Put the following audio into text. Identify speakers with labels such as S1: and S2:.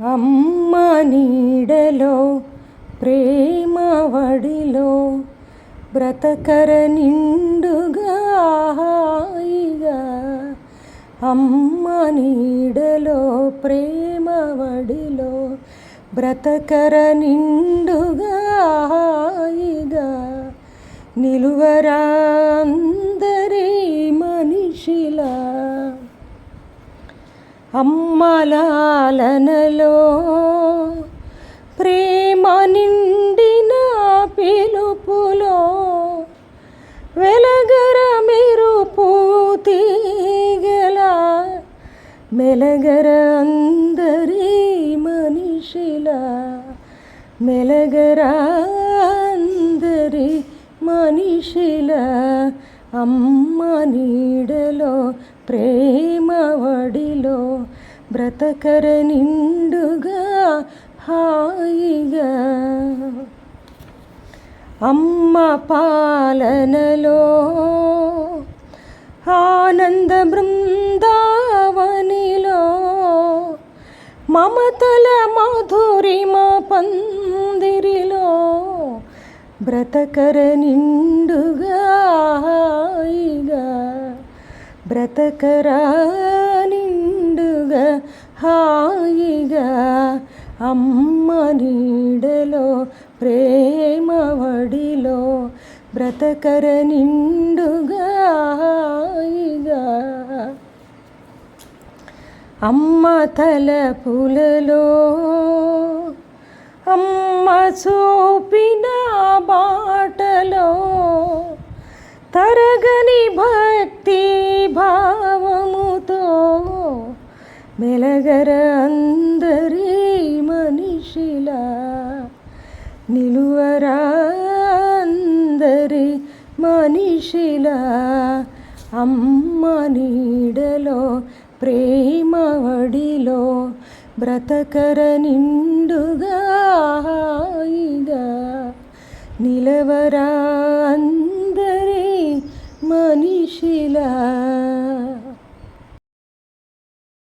S1: అమ్మ నీడలో ప్రేమ వడిలో బ్రతకర నిండుగా హాయిగా. అమ్మ నీడలో ప్రేమ వడిలో బ్రతకర నిండుగా అమ్మలాలనలో ప్రేమ నిండిన పిలుపులో వెలగర మెరుపు తీగల మెలగర అందరి మనిషిల మెలగర అందరి మనిషిల అమ్మ నీడలో ప్రేమవడిలో బ్రతకర నిండుగా హాయిగా. అమ్మ పాలనలో ఆనంద బృందావనిలో మమతల మధురిమ పందిరిలో బ్రతకర నిండు బ్రతకర నిండుగా హాయిగా అమ్మ నీడలో ప్రేమ వడిలో బ్రతకర నిండుగా హాయిగా. అమ్మ తల పులలో అమ్మ చూపిన మెలగర అందరి మనిషిలా నిలువరా అందరి మనిషిలా అమ్మ నీడలో ప్రేమ వడిలో బ్రతకర నిండుగా హాయిగా నిలవరా అందరి మనిషిలా.